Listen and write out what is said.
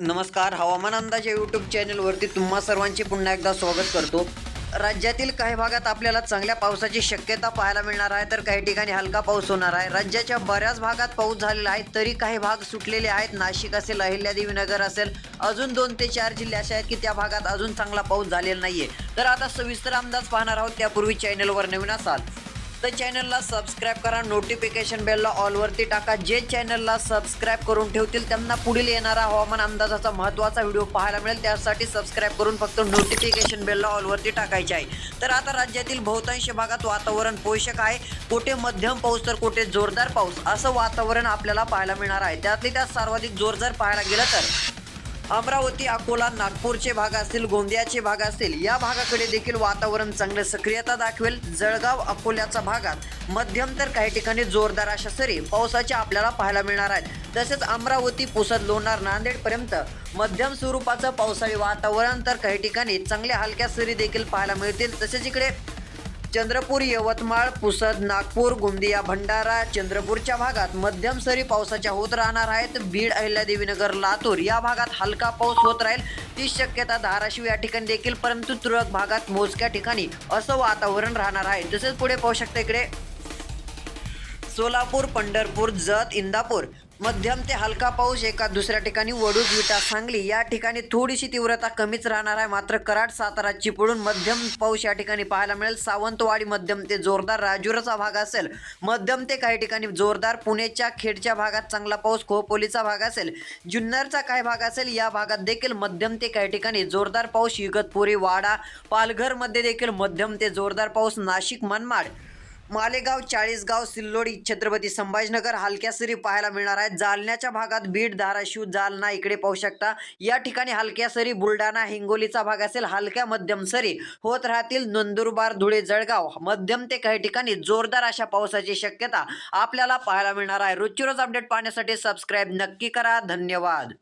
नमस्कार. हवामान अंदाज या यूट्यूब चॅनलवरती तुम्हा सर्वांचे पुन्हा एकदा स्वागत करतो. राज्यातील काही भागात आपल्याला चांगल्या पावसाची शक्यता पाहायला मिळणार आहे तर काही ठिकाणी हलका पाऊस होणार आहे. राज्याच्या बऱ्याच भागात पाऊस झालेला आहे तरी काही भाग सुटलेले आहेत. नाशिक असेल अहिल्यादेवी नगर असेल अजून दोन ते चार जिल्हे असे आहेत की त्या भागात अजून चांगला पाऊस झालेला नाहीये. तर आता सविस्तर अंदाज पाहणार आहोत त्यापूर्वी चॅनलवर नवीन असाल. तर चॅनलला सबस्क्राईब करा. नोटिफिकेशन बेलला ऑलवरती टाका. जे चॅनलला सबस्क्राईब करून ठेवतील त्यांना पुढील येणारा हवामान अंदाजाचा महत्त्वाचा व्हिडिओ पाहायला मिळेल. त्यासाठी सबस्क्राईब करून फक्त नोटिफिकेशन बेलला ऑलवरती टाकायचे आहे. तर आता राज्यातील बहुतांश भागात वातावरण पोषक आहे. कुठे मध्यम पाऊस तर कुठे जोरदार पाऊस असं वातावरण आपल्याला पाहायला मिळणार आहे. त्यातली त्यात सर्वाधिक जोरदार पाहायला गेलं तर अमरावती अकोला नागपूरचे भाग असतील गोंदियाचे भाग असतील या भागाकडे देखील वातावरण चांगले सक्रियता दाखवेल. जळगाव अकोल्याचा भागात मध्यम तर काही ठिकाणी जोरदार अशा सरी पावसाच्या आपल्याला पाहायला मिळणार आहेत. तसेच अमरावती पुसद लोणार नांदेडपर्यंत मध्यम स्वरूपाचं पावसाळी वातावरण तर काही ठिकाणी चांगल्या हलक्या सरी देखील पाहायला मिळतील. तसेच इकडे चंद्रपूर यवतमाळ पुसद नागपूर गोंदिया भंडारा चंद्रपूरच्या भागात मध्यम सरी पावसाच्या होत राहणार आहेत. बीड अहिल्यादेवीनगर लातूर या भागात हलका पाऊस होत राहील. ती शक्यता धाराशिव या ठिकाणी देखील परंतु तुरळक भागात मोजक्या ठिकाणी असं वातावरण राहणार आहे. तसेच पुढे पाहू शकता इकडे. सोलापूर पंढरपूर जत इंदापूर मध्यम ते हलका पाऊस एका दुसऱ्या ठिकाणी वडूज विटा सांगली या ठिकाणी थोडीशी तीव्रता कमीच राहणार आहे. मात्र कराड सातारा चिपळूण मध्यम पाऊस या ठिकाणी पाहायला मिळेल. सावंतवाडी मध्यम ते जोरदार राजुराचा भाग असेल. मध्यम ते काही ठिकाणी जोरदार पुणेच्या खेडच्या भागात चांगला पाऊस खोपोलीचा भाग असेल. जुन्नरचा काही भाग असेल या भागात देखील मध्यम ते काही ठिकाणी जोरदार पाऊस. इगतपुरी वाडा पालघरमध्ये देखील मध्यम ते जोरदार पाऊस. नाशिक मनमाड मालेगाव चाळीसगाव सिल्लोडी छत्रपती संभाजीनगर हलक्या सरी पाहायला मिळणार आहेत. जालन्याच्या भागात बीड धाराशिव जालना इकडे पाहू शकता. या ठिकाणी हलक्या सरी बुलढाणा हिंगोलीचा भाग असेल हलक्या मध्यम सरी होत राहतील. नंदुरबार धुळे जळगाव मध्यम ते काही ठिकाणी जोरदार अशा पावसाची शक्यता आपल्याला पाहायला मिळणार आहे. रोजची रोज अपडेट पाहण्यासाठी सबस्क्राईब नक्की करा. धन्यवाद.